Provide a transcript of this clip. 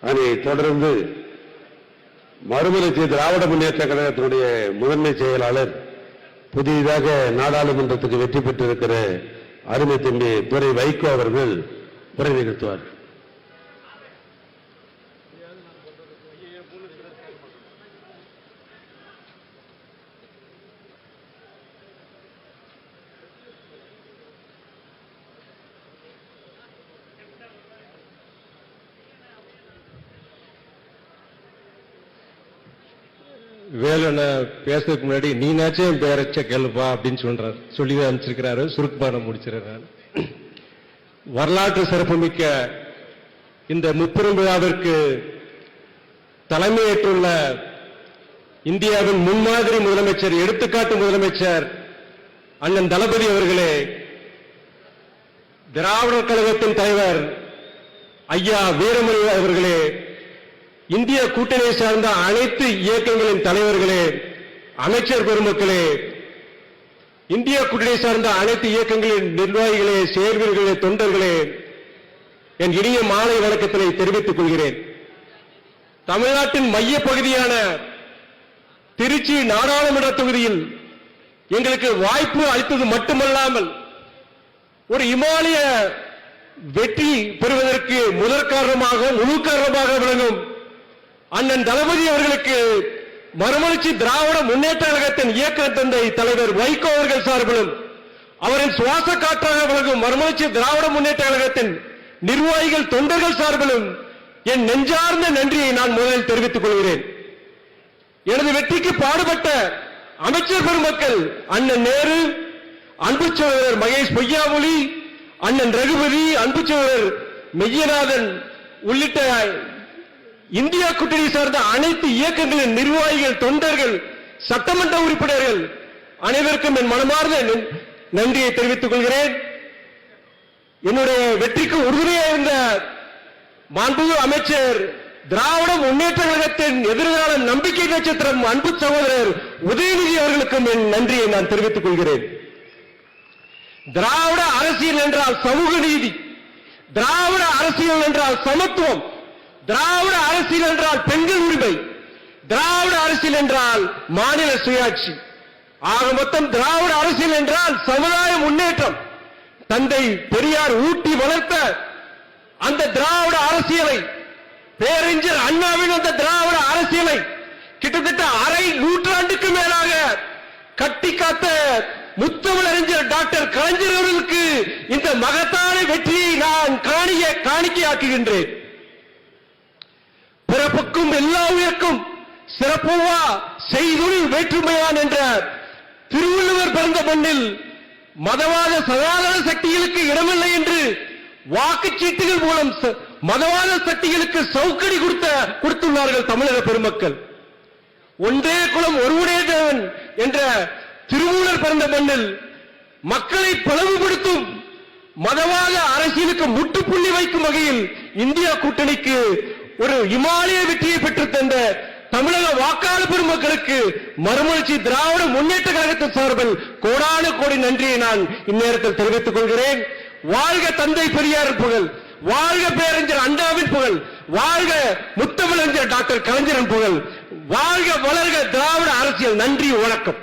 அதை தொடர்ந்து மறுமலர்ச்சி திராவிட முன்னேற்ற கழகத்தினுடைய முதன்மை செயலாளர் புதிதாக நாடாளுமன்றத்துக்கு வெற்றி பெற்றிருக்கிற அருமை தம்பி துறை வைகோ அவர்கள் உரை நிகழ்த்துவார். வேலனை பேசுறதுக்கு முன்னாடி நீனாச்சும் என் பேரச்ச கேளுப்பா அப்படின்னு சொல்றாரு. சொல்லி அனுப்பிச்சிருக்கிறாரு. சுருக்குமாரம் முடிச்சிருக்கிறார் வரலாற்று சிறப்புமிக்க இந்த முப்பெரும் விழாவிற்கு தலைமையேற்றுள்ள இந்தியாவின் முன்மாதிரி முதலமைச்சர் எடுத்துக்காட்டு முதலமைச்சர் அண்ணன் தளபதி அவர்களே திராவிடர் கழகத்தின் தலைவர் ஐயா வீரமணி அவர்களே இந்திய கூட்டணியை சார்ந்த அனைத்து இயக்கங்களின் தலைவர்களே அமைச்சர் பெருமக்களே இந்திய கூட்டணி சார்ந்த அனைத்து இயக்கங்களின் நிர்வாகிகளே செயல்வீர்களே தொண்டர்களே என் இனிய மாலை வணக்கத்தினை தெரிவித்துக் கொள்கிறேன். தமிழ்நாட்டின் மைய பகுதியான திருச்சி நாடாளுமன்ற தொகுதியில் எங்களுக்கு வாய்ப்பு அளித்தது மட்டுமல்லாமல் ஒரு இமாலய வெற்றி பெறுவதற்கு முதற் காரணமாக முழு காரணமாக விளங்கும் அண்ணன் தளபதி அவர்களுக்கு மறுமலர்ச்சி திராவிட முன்னேற்ற கழகத்தின் இயக்க தந்தை தலைவர் வைகோ அவர்கள் சார்பிலும் அவரின் சுவாச காற்றாக விளங்கும் மறுமலர்ச்சி திராவிட முன்னேற்ற கழகத்தின் நிர்வாகிகள் தொண்டர்கள் சார்பிலும் என் நெஞ்சார்ந்த நன்றியை நான் முதலில் தெரிவித்துக் கொள்கிறேன். எனது வெற்றிக்கு பாடுபட்ட அமைச்சர் பெருமக்கள் அண்ணன் நேரு அன்பு சோழர் மகேஷ் பொய்யாமொழி அண்ணன் ரகுபதி அன்பு சோழர் மெய்யநாதன் உள்ளிட்ட இந்தியா கூட்டணி சார்ந்த அனைத்து இயக்கங்களின் நிர்வாகிகள் தொண்டர்கள் சட்டமன்ற உறுப்பினர்கள் அனைவருக்கும் என் மனமார்ந்த நன்- நன்றியை தெரிவித்துக் கொள்கிறேன். என்னுடைய வெற்றிக்கு உறுதுணையாக இருந்த மாண்புமிகு அமைச்சர் திராவிட முன்னேற்ற கழகத்தின் எதிர்கால நம்பிக்கை நட்சத்திரம் அன்பு சகோதரர் உதயநிதி அவர்களுக்கும் என் நன்றியை நான் தெரிவித்துக் கொள்கிறேன். திராவிட அரசியல் என்றால் சமூக நீதி. திராவிட அரசியல் என்றால் சமத்துவம். திராவிட அரசியல் என்றால் பெண்கள் உரிமை. திராவிட அரசியல் என்றால் மாநில சுயாட்சி. ஆக மொத்தம் திராவிட அரசியல் என்றால் சமுதாய முன்னேற்றம். தந்தை பெரியார் ஊட்டி வளர்த்த அந்த திராவிட அரசியலை பேரறிஞர் அண்ணாவின் அந்த திராவிட அரசியலை கிட்டத்தட்ட அரை நூற்றாண்டுக்கு மேலாக கட்டி காத்த முத்தமிழறிஞர் டாக்டர் கலைஞர் அவர்களுக்கு இந்த மகத்தான வெற்றியை நான் காணிய காணிக்கையாக்குகின்றேன். பிறப்புக்கும் எல்லா உயிருக்கும் சிறப்புவா செய்தொழில் வேற்றுமையான் என்ற திருவள்ளுவர் பிறந்த மண்ணில் மதவாத சனாதன சக்திகளுக்கு இடமில்லை என்று வாக்குச்சீட்டுகள் மூலம் மதவாத சக்திகளுக்கு சவுக்கடி கொடுத்த கொடுத்துள்ளார்கள் தமிழக பெருமக்கள். ஒன்றே குலம் ஒருவனே தேவன் என்ற திருமூலர் பிறந்த மண்ணில் மக்களை பிளவுபடுத்தும் மதவாத அரசியலுக்கு முட்டுப்புள்ளி வைக்கும் வகையில் இந்தியா கூட்டணிக்கு ஒரு இமாலய வெற்றியை பெற்றுத்தந்த தமிழக வாக்காளர் பெருமக்களுக்கு மறுமலர்ச்சி திராவிட முன்னேற்ற கழகத்தின் சார்பில் கோடான கோடி நன்றியை நான் இந்நேரத்தில் தெரிவித்துக் கொள்கிறேன். வாழ்க தந்தை பெரியார் புகழ் வாழ்க பேரறிஞர் அண்டாவின் புகழ் வாழ்க முத்தமிழறிஞர் டாக்டர் கலைஞரன் புகழ் வாழ்க வளர்க திராவிட அரசியல் நன்றி வணக்கம்.